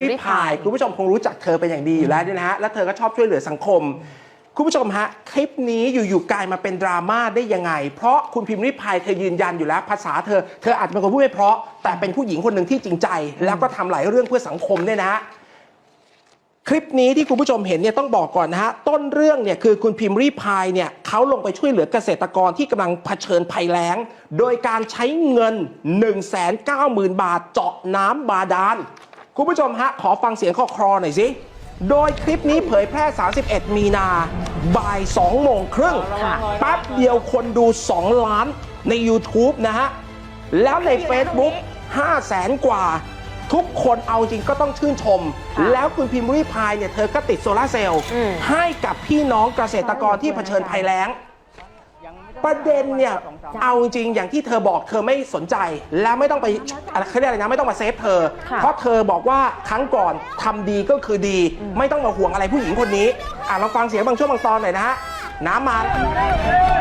พี่พายคุณผู้ชมคงรู้จักเธอเป็นอย่างดีอยู่แล้วเนี่ยนะฮะ และเธอก็ชอบช่วยเหลือสังคม คุณผู้ชมฮะ คลิปนี้อยู่ๆกลายมาเป็นดราม่าได้ยังไง เพราะคุณพิมพ์ริพายเธอยืนยันอยู่แล้ว ภาษาเธอ เธออาจจะเป็นคนพูดไม่เพราะ แต่เป็นผู้หญิงคนหนึ่งที่จริงใจ แล้วก็ทำหลายเรื่องเพื่อสังคมเนี่ยนะฮะคลิปนี้ที่คุณผู้ชมเห็นเนี่ยต้องบอกก่อนนะฮะ ต้นเรื่องเนี่ยคือคุณพิมพ์รีพายเนี่ยเขาลงไปช่วยเหลือเกษตรกรที่กำลังเผชิญภัยแล้ง โดยการใช้เงิน 190,000 บาทเจาะน้ำบาดาล คุณผู้ชมฮะ ขอฟังเสียงคอครอหน่อยสิ โดยคลิปนี้เผยแพร่ 31 มีนา บ่าย 2 โมงครึ่งค่ะแป๊บเดียวคนดู 2 ล้านใน YouTube นะฮะ แล้วใน Facebook 5 แสนกว่า ทุกคนเอาจริงก็ต้องชื่นชมค่ะแล้วคุณพิมพ์รีพายเนี่ย เธอก็ติดโซลาร์เซลล์อืมให้กับพี่น้องเกษตรกรที่เผชิญภัยแล้ง ประเด็นเนี่ยเอาจริงอย่างที่เธอบอกเธอไม่สนใจ และไม่ต้องไปอะไรเขาเรียกอะไรนะไม่ต้องมาเซฟเธอค่ะเพราะเธอบอกว่าครั้งก่อนทำดีก็คือดี ไม่ต้องมาห่วงอะไรผู้หญิงคนนี้อะเราฟังเสียงบางช่วงบางตอนหน่อยนะฮะน้ำมาห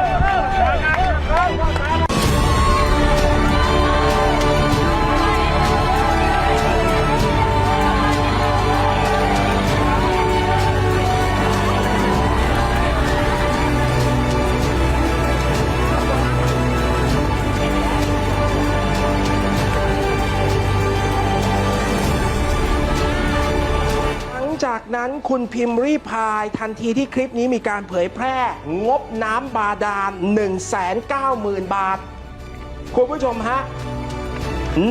คุณพิมพ์รีพาย ทันทีที่คลิปนี้มีการเผยแพร่ งบน้ำบาดาล 190,000 บาท คุณผู้ชมฮะ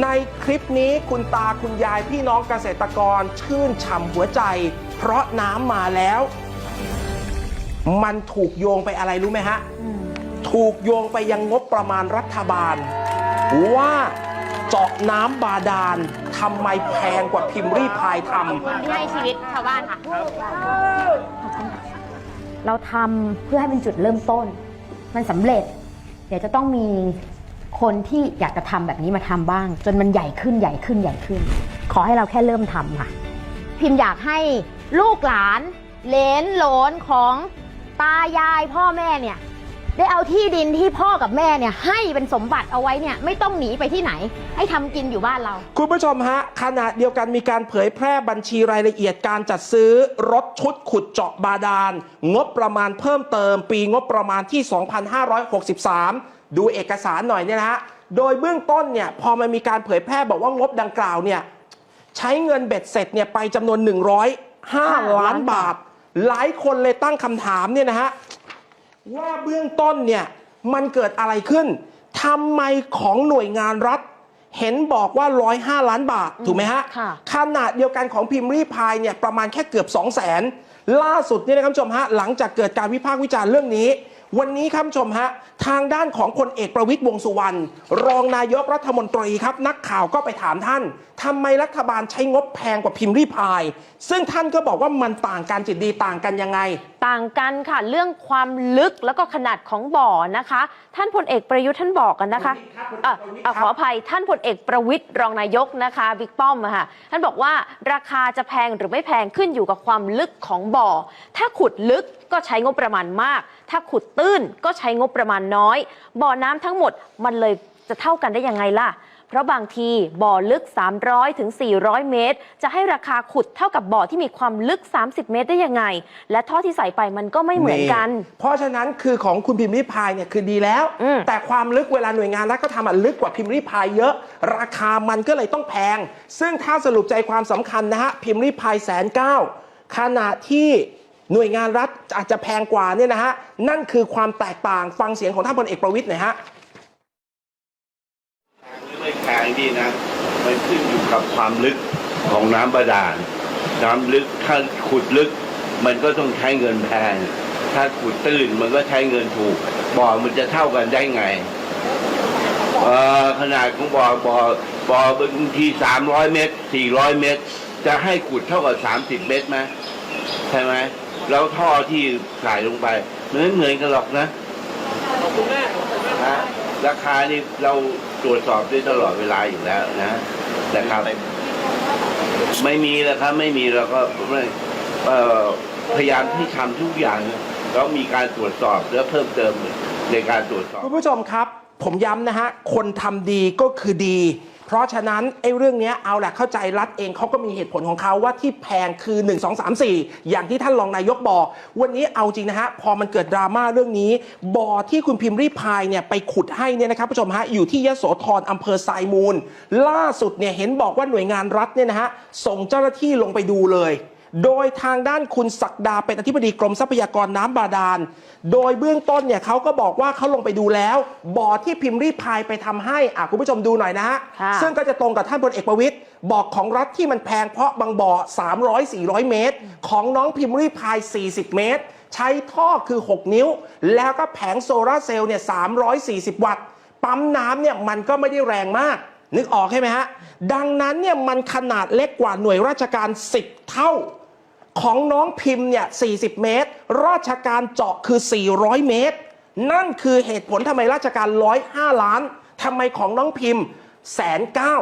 ในคลิปนี้คุณตาคุณยายพี่น้องเกษตรกรชื่นฉ่ำหัวใจ เพราะน้ำมาแล้ว มันถูกโยงไปอะไรรู้ไหมฮะ ถูกโยงไปยังงบประมาณรัฐบาลว่าาะน้ำบาดาลทำไมแพงกว่าพิมพ์รีพายทำที่ให้ชีวิตชาวบ้านค่ะเราทำเพื่อให้เป็นจุดเริ่มต้น มันสำเร็จ เดี๋ยวจะต้องมีคนที่อยากจะทำแบบนี้มาทำบ้าง จนมันใหญ่ขึ้นใหญ่ขึ้นใหญ่ขึ้น ขอให้เราแค่เริ่มทำค่ะ พิมพ์อยากให้ลูกหลานเหลนโหลนของตายายพ่อแม่เนี่ย ได้เอาที่ดินที่พ่อกับแม่เนี่ยให้เป็นสมบัติเอาไว้เนี่ยไม่ต้องหนีไปที่ไหน ให้ทำกินอยู่บ้านเรา คุณผู้ชมฮะขณะเดียวกันมีการเผยแพร่บัญชีรายละเอียดการจัดซื้อรถชุดขุดเจาะบาดาล งบประมาณเพิ่มเติม ปีงบประมาณที่ 2563 ดูเอกสารหน่อยเนี่ยนะฮะ โดยเบื้องต้นเนี่ยพอมันมีการเผยแพร่บอกว่างบดังกล่าวเนี่ยใช้เงินเบ็ดเสร็จเนี่ยไปจำนวน 105 ล้านบาท หลายคนเลยตั้งคำถามเนี่ยนะฮะ ว่าเบื้องต้นเนี่ยมันเกิดอะไรขึ้นทำไมของหน่วยงานรัฐ เห็นบอกว่า 105 ล้านบาท ถูกไหมฮะค่ะ ขนาดเดียวกันของพิมพ์รีพายเนี่ยประมาณแค่เกือบ 2 0 0 0 0 0 ล่าสุดเนี่ยนะครับคุณผู้ชมฮะหลังจากเกิดการวิพากษ์วิจารณ์เรื่องนี้ วันนี้ครับคุณผู้ชมฮะทางด้านของพลเอกประวิตยวงษ์สุวรรณรองนายกรัฐมนตรีครับ นักข่าวก็ไปถามท่านทำไมรัฐบาลใช้งบแพงกว่าพิมพ์รีพาย ซึ่งท่านก็บอกว่ามันต่างกันจิตดีต่างกันยังไง ต่างกันค่ะเรื่องความลึกแล้วก็ขนาดของบ่อนะคะ ท่านพลเอกประยุทธ์ท่านบอกกันนะคะประวิตรครับอะประวิตรอะครับขออภัยท่านพลเอกประวิตยรองนายกนะคะบิ๊กป้อมอะค่ะท่านบอกว่าราคาจะแพงหรือไม่แพงขึ้นอยู่กับความลึกของบ่อ ถ้าขุดลึกก็ใช้งบประมาณมาก ถ้าขุดตื้นก็ใช้งบประมาณน้อย บ่อน้ำทั้งหมดมันเลยจะเท่ากันได้ยังไงล่ะ เพราะบางทีบ่อลึก 300ถึง400 เมตร จะให้ราคาขุดเท่ากับบ่อที่มีความลึก 30 เมตรได้ยังไง และท่อที่ใส่ไปมันก็ไม่เหมือนกัน เพราะฉะนั้นคือของคุณพิมพ์ริพายเนี่ยคือดีแล้ว อืม แต่ความลึกเวลาหน่วยงานรัฐก็ทำอะลึกกว่าพิมพ์ริพายเยอะ ราคามันก็เลยต้องแพง ซึ่งถ้าสรุปใจความสำคัญนะฮะพิมพ์ริพายแสนเก้าขณะที่หน่วยงานรัฐอาจจะแพงกว่าเนี่ยนะฮะนั่นคือความแตกต่างฟังเสียงของท่านพลเอกประวิตยหน่อยฮะห รือไม่แข็งดีนะมันขึ้นอยู่กับความลึกของน้ำบาดาล น้ำลึกถ้าขุดลึก มันก็ต้องใช้เงินแพง ถ้าขุดตื้นมันก็ใช้เงินถูก บ่อมันจะเท่ากันได้ไงขนาดของบ่อบ่อบ่อบางทีสามร้อยเมตรสี่ร้อยเมตร จะให้ขุดเท่ากับสามสิบเมตรไหมใช่ไหมแล้วท่อที่ใส่ลงไปมันไม่เหมือนกันหรอกนะนะ ราคานี่เราตรวจสอบได้ตลอดเวลาอยู่แล้วนะนะครับ ไม่มีแล้วครับ ไม่มีเราก็ไม่พยายามที่ทำทุกอย่างแล้วมีการตรวจสอบและเพิ่มเติมในการตรวจสอบคุณผู้ชมครับ ผมย้ำนะฮะคนทำดีก็คือดี เพราะฉะนั้นไอ้เรื่องนี้เอาแหละเข้าใจรัฐเองเขาก็มีเหตุผลของเขาว่าที่แพงคือ 1 2 3 4 อย่างที่ท่านรองนายกบอก วันนี้เอาจริงนะฮะพอมันเกิดดราม่าเรื่องนี้บ่อที่คุณพิมพ์รีพายเนี่ยไปขุดให้เนี่ยนะครับผู้ชมฮะอยู่ที่ยโสธรอำเภอทรายมูล ล่าสุดเนี่ยเห็นบอกว่าหน่วยงานรัฐเนี่ยนะฮะส่งเจ้าหน้าที่ลงไปดูเลย โดยทางด้านคุณศักดาเป็นอธิบดีกรมทรัพยากรน้ำบาดาล โดยเบื้องต้นเนี่ยเขาก็บอกว่าเขาลงไปดูแล้ว บ่อที่พิมพ์รีพายไปทำให้อะคุณผู้ชมดูหน่อยนะฮะค่ะซึ่งก็จะตรงกับท่านพลเอกประวิตยบอกของรัฐที่มันแพงเพราะบางบ่อ 300 400 เมตร ของน้องพิมพ์รีพาย 40 เมตร ใช้ท่อคือ 6 นิ้ว แล้วก็แผงโซลาร์เซลล์เนี่ย 340 วัตต์ ปั๊มน้ำเนี่ยมันก็ไม่ได้แรงมากนึกออกใช่ไหมฮะ ดังนั้นเนี่ยมันขนาดเล็กกว่าหน่วยราชการ 10 เท่า ของน้องพิมพ์เนี่ย 40 เมตร ราชการเจาะคือ 400 เมตร นั่นคือเหตุผลทำไมราชการ 105 ล้านทำไมของน้องพิมพ์แสนเก้า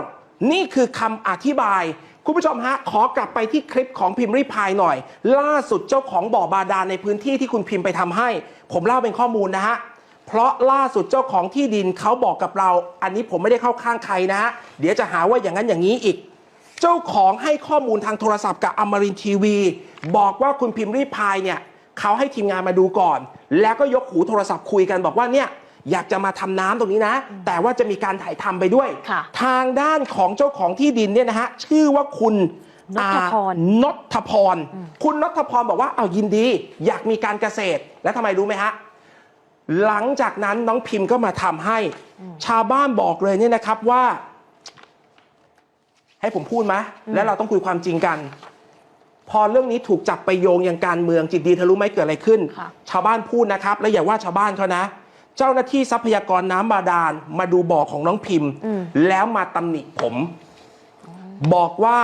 นี่คือคำอธิบาย คุณผู้ชมฮะ ขอกลับไปที่คลิปของพิมพ์ริพายหน่อย ล่าสุดเจ้าของบ่อบาดาลในพื้นที่ที่คุณพิมพ์ไปทำให้ ผมเล่าเป็นข้อมูลนะฮะเพราะล่าสุดเจ้าของที่ดินเขาบอกกับเรา อันนี้ผมไม่ได้เข้าข้างใครนะฮะเดี๋ยวจะหาว่าอย่างนั้นอย่างนี้อีก เจ้าของให้ข้อมูลทางโทรศัพท์กับอมรินทร์ทีวี บอกว่าคุณพิมพ์รีพายเนี่ยเขาให้ทีมงานมาดูก่อน แล้วก็ยกหูโทรศัพท์คุยกันบอกว่าเนี่ยอยากจะมาทำน้ำตรงนี้นะ แต่ว่าจะมีการถ่ายทำไปด้วยค่ะทางด้านของเจ้าของที่ดินเนี่ยนะฮะชื่อว่าคุณนทพรอ่านทพร คุณนทพรบอกว่าเอายินดี อยากมีการเกษตร แล้วทำไมรู้ไหมฮะ หลังจากนั้นน้องพิมพ์ก็มาทำให้ ชาวบ้านบอกเลยเนี่ยนะครับว่า ให้ผมพูดไหมแล้วเราต้องคุยความจริงกัน พอเรื่องนี้ถูกจับไปโยงยังการเมืองจิตดีเธอรู้ไหมเกิดอะไรขึ้นค่ะชาวบ้านพูดนะครับ แล้วอย่าว่าชาวบ้านเขานะ เจ้าหน้าที่ทรัพยากรน้ำบาดาลมาดูบ่อของน้องพิมพ์ แล้วมาตำหนิผม บอกว่า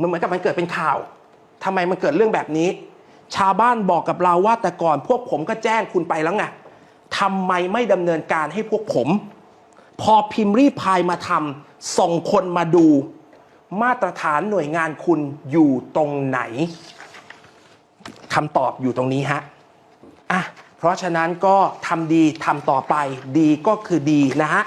มันเหมือนกับมันเกิดเป็นข่าวทำไมมันเกิดเรื่องแบบนี้ ชาวบ้านบอกกับเราว่าแต่ก่อนพวกผมก็แจ้งคุณไปแล้วไงทำไมไม่ดำเนินการให้พวกผม พอพิมพ์รีพายมาทำส่งคนมาดู มาตรฐานหน่วยงานคุณอยู่ตรงไหนคำตอบอยู่ตรงนี้ฮะอะเพราะฉะนั้นก็ทำดีทำต่อไป ดีก็คือดีนะฮะ